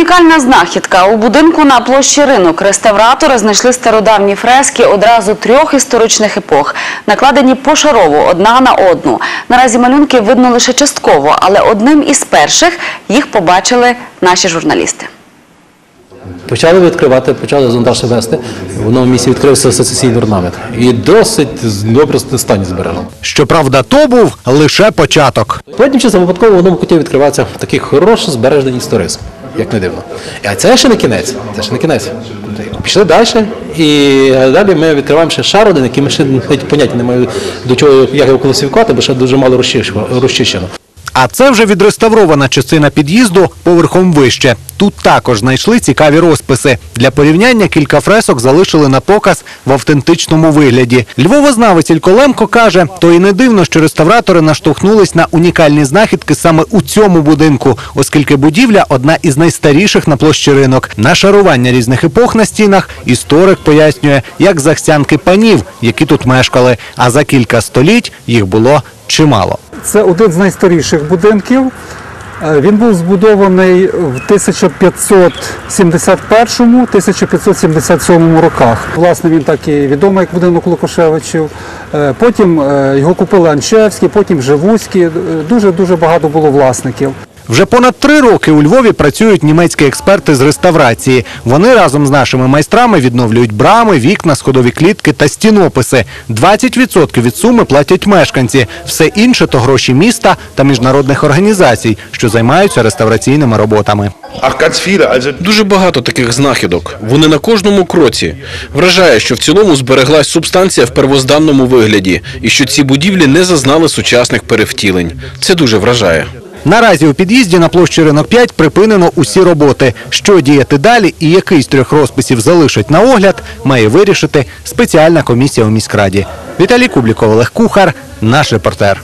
унікальна знахідка. У будинку на площі ринок реставратори знайшли стародавні фрески одразу трьох історичних епох, накладені пошарово одна на одну. Наразі малюнки видно лише частково, але одним із перших їх побачили наші журналісти. Почали відкривати, почали зондаж вести. В новому місці відкрився сецесійний орнамент. І досить добре стані збережено. Щоправда, то був лише початок. Потім часом випадково воно хотів відкриватися такий хороший збережений історизм, як не дивно. А це ще не кінець. Це ще не кінець. Пішли далі, і далі ми відкриваємо ще шар один, який ми ще навіть поняття не маємо до чого, як його класифікувати, бо ще дуже мало розчищено-. А це вже відреставрована частина під'їзду поверхом вище. Тут також знайшли цікаві розписи. Для порівняння кілька фресок залишили на показ в автентичному вигляді. Львовознавець Ілько Лемко каже, то і не дивно, що реставратори наштовхнулись на унікальні знахідки саме у цьому будинку, оскільки будівля одна із найстаріших на площі ринок. Нашарування різних епох на стінах історик пояснює, як захсянки панів, які тут мешкали. А за кілька століть їх було чимало. Це один з найстаріших будинків. Е, Він був збудований в 1571-1577 роках. Власне, він так і відомий як будинок Лукашевичів. Е, Потім е, його купили Анчевські, потім Живуські. Дуже дуже багато було власників. Вже понад три роки у Львові працюють німецькі експерти з реставрації. Вони разом з нашими майстрами відновлюють брами, вікна, сходові клітки та стінописи. 20% від суми платять мешканці. Все інше то гроші міста та міжнародних організацій, що займаються реставраційними роботами. Дуже багато таких знахідок. Вони на кожному кроці. Вражає, що в цілому збереглась субстанція в первозданному вигляді, і що ці будівлі не зазнали сучасних перевтілень. Це дуже вражає. Наразі у під'їзді на площі ринок 5 припинено усі роботи. Що діяти далі і який з трьох розписів залишать на огляд, має вирішити спеціальна комісія у міськраді. Віталій Кубліков, Олег Кухар, наш репортер.